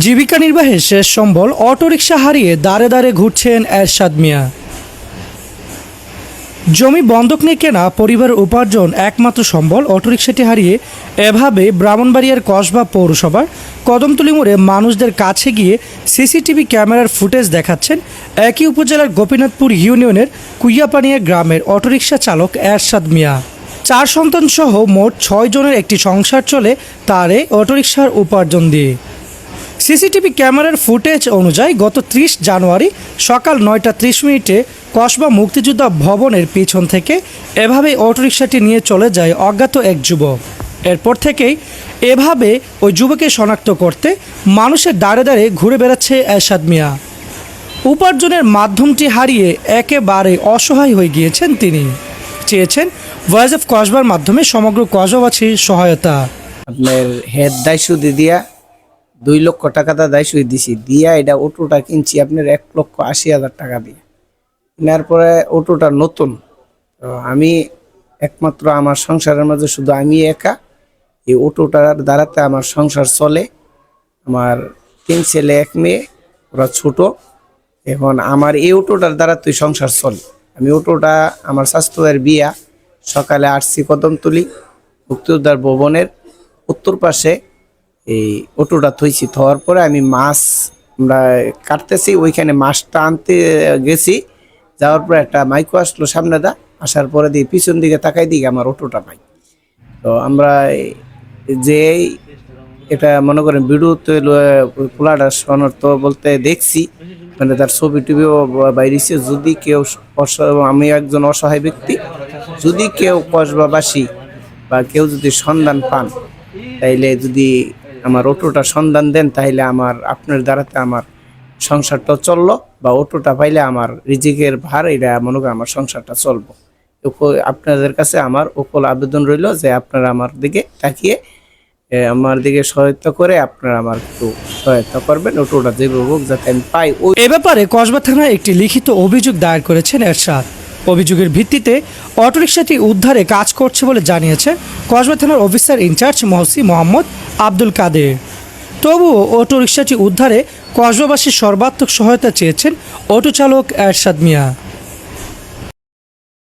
জীবিকা নির্বাহের শেষ সম্বল অটোরিকশা হারিয়ে দাঁড়ে দাঁড়ে ঘুরছেন এরশাদ মিয়া। জমি বন্ধক নিয়ে কেনা পরিবারের উপার্জন একমাত্র সম্বল অটোরিকশাটি হারিয়ে এভাবে ব্রাহ্মণবাড়িয়ার কসবা পৌরসভার কদমতলি মোড়ে মানুষদের কাছে গিয়ে সিসিটিভি ক্যামেরার ফুটেজ দেখাচ্ছেন একই উপজেলার গোপীনাথপুর ইউনিয়নের কুইয়াপানিয়া গ্রামের অটোরিকশা চালক এরশাদ মিয়া। চার সন্তান সহ মোট ছয় জনের একটি সংসার চলে তার অটোরিকশার উপার্জন দিয়ে। সিসিটিভি ক্যামেরার ফুটেজ অনুযায়ী গত ত্রিশ জানুয়ারি সকাল নয়টা ত্রিশ মিনিটে কসবা মুক্তিযোদ্ধা ভবনের পিছন থেকে এভাবে অটোরিকশাটি নিয়ে চলে যায় অজ্ঞাত এক যুবক। এরপর থেকেই এভাবে ওই যুবককে শনাক্ত করতে মানুষের দাঁড়ে দাঁড়ে ঘুরে বেড়াচ্ছে এরশাদ মিয়া। উপার্জনের মাধ্যমটি হারিয়ে একেবারে অসহায় হয়ে গিয়েছেন তিনি। চেয়েছেন ভয়েস অফ কসবার মাধ্যমে সমগ্র কসবাবাসীর সহায়তা। আপনার হেড দায় সুদি দিয়া দুই লক্ষ টাকা দা দায় সুদি দিছি। দিয়া এটা অটোটা কিনছি আপনার এক লক্ষ আশি হাজার টাকা দিয়ে। কেনার পরে অটোটা নতুন। তো আমি একমাত্র আমার সংসারের মাঝে শুধু আমি একা। এই অটোটার দ্বারাতে আমার সংসার চলে। আমার তিন ছেলে, এক মেয়ে, ওরা ছোট। এখন আমার এই অটোটার দ্বারা তুই সংসার চলে। আমি অটোটা আমার স্বাস্থ্যের বিয়া। সকালে আসছি কদমতলি, মুক্তিযোদ্ধার ভবনের উত্তর পাশে। এই অটোটা থইছি, থওয়ার পরে আমি মাছ আমরা কাটতেছি, ওইখানে মাছটা আনতে গেছি। যাওয়ার পরে একটা মাইকো আসলো সামনে দা, আসার পরে দিয়ে পিছন দিকে তাকাই দিকে আমার অটোটা পাই তো আমরা যে এটা মনে করেন ভিডিওতে পোলাটা শনাক্ত বলতে দেখছি মানে তার ছবি টবিও বাইরেছে। যদি কেউ আমি একজন অসহায় ব্যক্তি, যদি কেউ কসবাবাসী বা কেউ যদি সন্ধান পান, তাইলে যদি আমার অটোটা সন্ধান দেন, তাইলে আমার আপনার দ্বারাতে আমার সংসারটা চলল, বা অটোটা পাইলে আমার রিজিকের ভার এটা মনে করেন আমার সংসারটা চলবো। আপনাদের কাছে আমার উপল আবেদন রইল যে আপনারা আমার দিকে তাকিয়ে আমার দিকে সহায়তা করে আপনারা আমার একটু সহায়তা করবেন, অটোটা যেভাবে হোক যাতে আমি পাই। এ ব্যাপারে কসবা থানায় একটি লিখিত অভিযোগ দায়ের করেছেন এরশাদ। অভিযোগের ভিত্তিতে অটোরিকশাটি উদ্ধারে কাজ করছে বলে জানিয়েছেন কসবা থানার অফিসার ইনচার্জ মহসি মোহাম্মদ আব্দুল কাদের। তবুও অটোরিকশাটি উদ্ধারে কসবাবাসীর সর্বাত্মক সহায়তা চেয়েছেন অটো চালক এরশাদ মিয়া।